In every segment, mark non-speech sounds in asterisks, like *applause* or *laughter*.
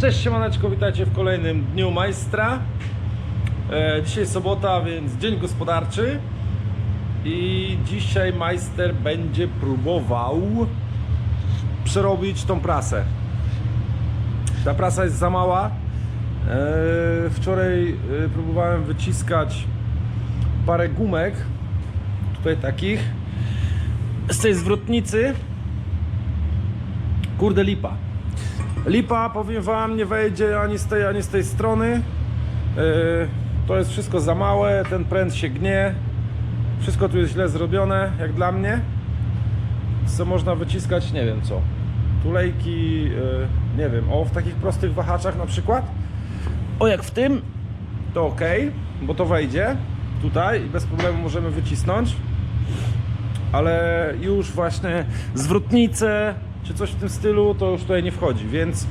Cześć siemaneczko, witajcie w kolejnym Dniu Majstra. E, Dzisiaj sobota, więc dzień gospodarczy. I dzisiaj majster będzie próbował przerobić tą prasę. Ta prasa jest za mała. E, Wczoraj e, próbowałem wyciskać parę gumek Tutaj takich Z tej zwrotnicy. Kurde lipa Lipa, powiem wam, nie wejdzie ani z tej, ani z tej strony. Yy, to jest wszystko za małe, ten pręt się gnie. Wszystko tu jest źle zrobione, jak dla mnie. Co można wyciskać, nie wiem co. Tulejki, yy, nie wiem, o w takich prostych wahaczach na przykład. O jak w tym, to ok, bo to wejdzie tutaj i bez problemu możemy wycisnąć. Ale już właśnie zwrotnice czy coś w tym stylu to już tutaj nie wchodzi, więc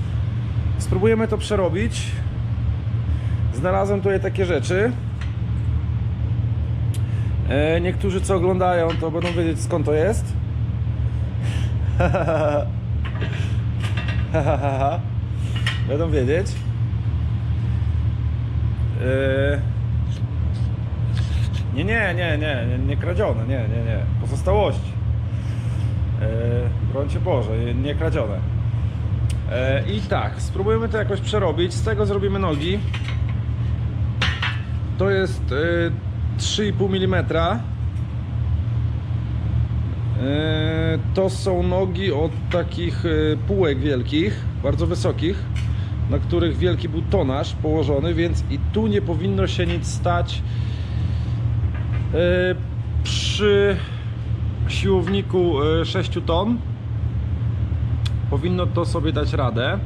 spróbujemy to przerobić. Znalazłem tutaj takie rzeczy. E, niektórzy co oglądają to będą wiedzieć skąd to jest. *laughs* będą wiedzieć. E, nie, nie, nie, nie, nie, nie kradzione, nie, nie, nie. Pozostałości. E, broń Cię Boże, nie- kradzione. E, I tak, spróbujemy to jakoś przerobić. Z tego zrobimy nogi. To jest e, 3,5 mm. E, To są nogi od takich półek wielkich, bardzo wysokich, na których wielki był tonaż położony, więc i tu nie powinno się nic stać przy siłowniku e, 6 ton powinno to sobie dać radę.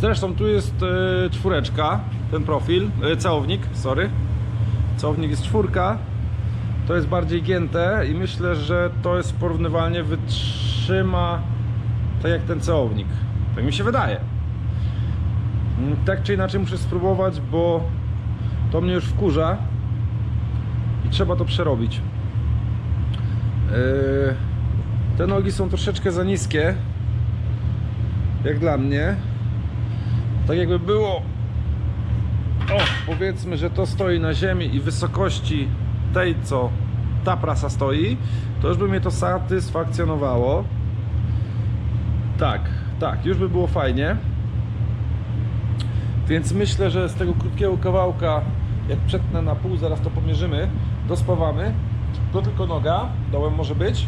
Zresztą tu jest e, czwóreczka, ten profil, e, całownik, sorry. Całownik jest czwórka. To jest bardziej gięte i myślę, że to jest porównywalnie wytrzyma tak jak ten całownik. Tak mi się wydaje. Mm, Tak czy inaczej muszę spróbować, bo to mnie już wkurza i trzeba to przerobić. Yy, Te nogi są troszeczkę za niskie, jak dla mnie. Tak jakby było, o, powiedzmy, że to stoi na ziemi i wysokości tej, co ta prasa stoi, to już by mnie to satysfakcjonowało. Tak, tak, już by było fajnie. Więc myślę, że z tego krótkiego kawałka, jak przetnę na pół, zaraz to pomierzymy, dospawamy. To tylko noga, dołem może być.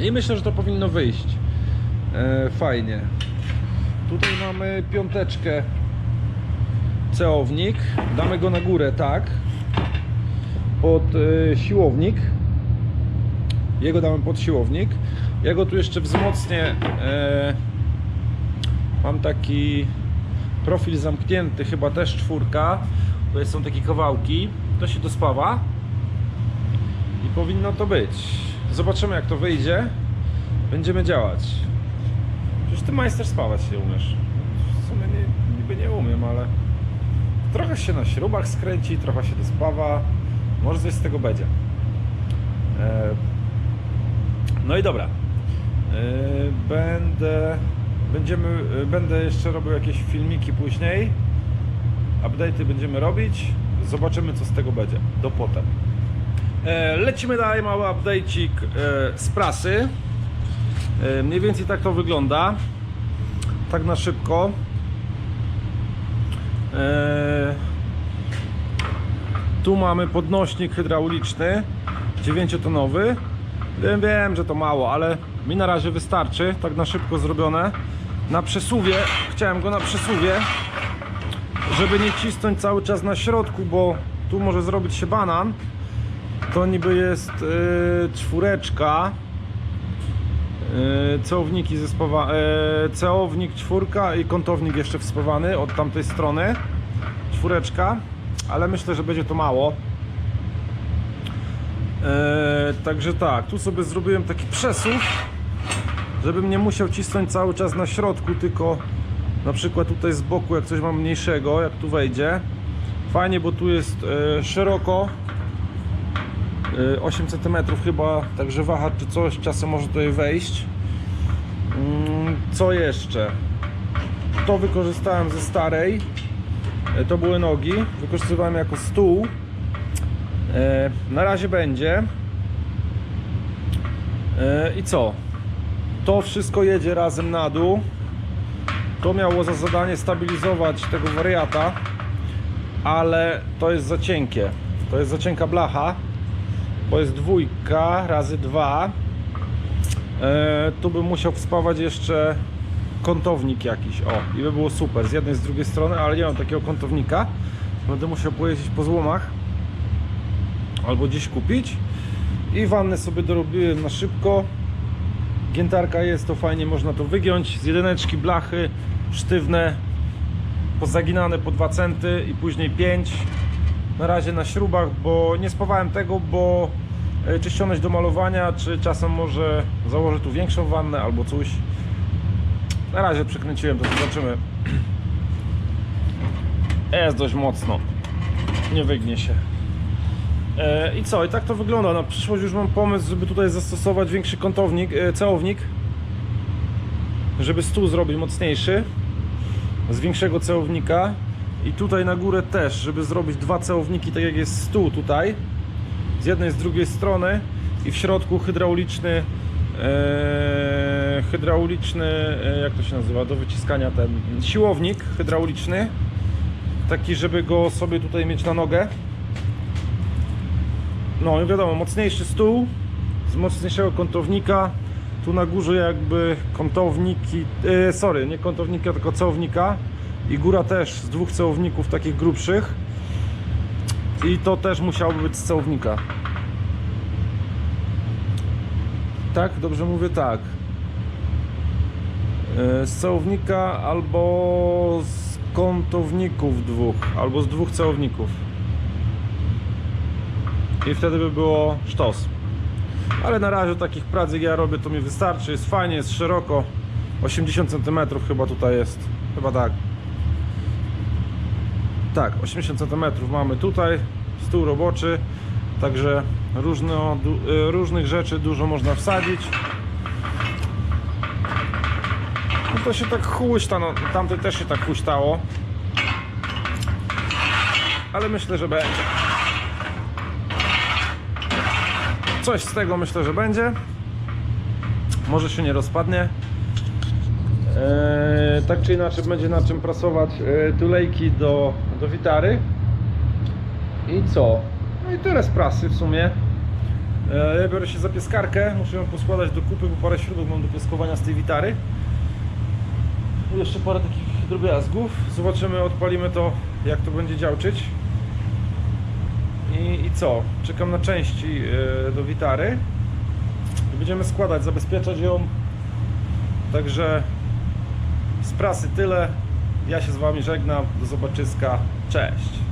I myślę, że to powinno wyjść. E, fajnie. Tutaj mamy piąteczkę ceownik. Damy go na górę, tak. Pod e, siłownik. Jego damy pod siłownik. Ja go tu jeszcze wzmocnię. E, mam taki profil zamknięty, chyba też czwórka. Tutaj są takie kawałki. To się dospawa. Powinno to być. Zobaczymy jak to wyjdzie. Będziemy działać. Przecież ty majster spawać się umiesz. W sumie nie, niby nie umiem, ale trochę się na śrubach skręci, trochę się dospawa. Może coś z tego będzie. E, No i dobra. E, Będę będziemy e, będę jeszcze robił jakieś filmiki później. Update'y będziemy robić. Zobaczymy co z tego będzie. Do potem. E, Lecimy dalej, mały update'cik e, z prasy. E, Mniej więcej tak to wygląda. Tak na szybko. Tu mamy podnośnik hydrauliczny 9-tonowy. Wiem, wiem, że to mało, ale mi na razie wystarczy. Tak na szybko zrobione. Na przesuwie, chciałem go na przesuwie, żeby nie cisnąć cały czas na środku, bo tu może zrobić się banan. To niby jest yy, czwóreczka. Cełowniki zespowa, yy, ceownik czwórka i kątownik jeszcze wspawany od tamtej strony. Czwóreczka, ale myślę, że będzie to mało. Yy, także tak, tu sobie zrobiłem taki przesuw, żebym nie musiał cisnąć cały czas na środku, tylko na przykład tutaj z boku, jak coś mam mniejszego, jak tu wejdzie. Fajnie, bo tu jest yy, szeroko, Y, 8 cm chyba, także wahacz czy coś czasem może tutaj wejść. Mm, Co jeszcze? to wykorzystałem ze starej. E, To były nogi. Wykorzystywałem jako stół. E, Na razie będzie. I co? To wszystko jedzie razem na dół. To miało za zadanie stabilizować tego wariata, ale to jest za cienkie. To jest za cienka blacha, bo jest dwójka razy dwa. E, tu bym musiał wspawać jeszcze kątownik jakiś, o, i by było super, z jednej, z drugiej strony, ale nie mam takiego kątownika. Będę musiał pojeździć po złomach albo gdzieś kupić. I wannę sobie dorobiłem na szybko. Giętarka jest, to fajnie można to wygiąć. Z jedyneczki blachy sztywne, pozaginane po 2 centy i później 5. Na razie na śrubach, bo nie spawałem tego, bo e, czy ściągnąć do malowania, czy czasem może założę tu większą wannę albo coś. Na razie przykręciłem, to zobaczymy. *clears throat* Jest dość mocno. Nie wygnie się. E, I co? I tak to wygląda. Na przyszłość już mam pomysł, żeby tutaj zastosować większy kątownik, e, całownik. Żeby stół zrobić mocniejszy. Z większego całownika. I tutaj na górę też, żeby zrobić dwa całowniki, tak jak jest stół tutaj. Z jednej, z drugiej strony. I w środku hydrauliczny e, hydrauliczny, e, jak to się nazywa, do wyciskania ten siłownik hydrauliczny. Taki, żeby go sobie tutaj mieć na nogę. No i wiadomo, mocniejszy stół z mocniejszego kątownika. Tu na górze jakby kątowniki, e, sorry, nie kątownika, tylko całownika. I góra też z dwóch całowników takich grubszych. I to też musiałoby być z całownika. Tak, dobrze mówię tak. E, Z całownika albo z kątowników dwóch, albo z dwóch całowników i wtedy by było sztos. Ale na razie takich prac jak ja robię to mi wystarczy, jest fajnie, jest szeroko 80 cm chyba tutaj jest, chyba tak tak, 80 cm mamy tutaj stół roboczy także różno, y, różnych rzeczy dużo można wsadzić no to się tak huśta, no tamte też się tak huśtało ale myślę, że będzie Coś z tego myślę, że będzie. Może się nie rozpadnie. Eee, tak czy inaczej będzie na czym prasować e, tulejki do, do witary. I co? No i tyle z prasy w sumie. Eee, ja biorę się za pieskarkę. Muszę ją poskładać do kupy, bo parę śrubek mam do pieskowania z tej witary. I jeszcze parę takich drobiazgów. Zobaczymy, odpalimy to, jak to będzie działczyć. I, I co? Czekam na części yy, do witary. Będziemy składać, zabezpieczać ją. Także z prasy tyle. Ja się z Wami żegnam. Do zobaczyska. Cześć.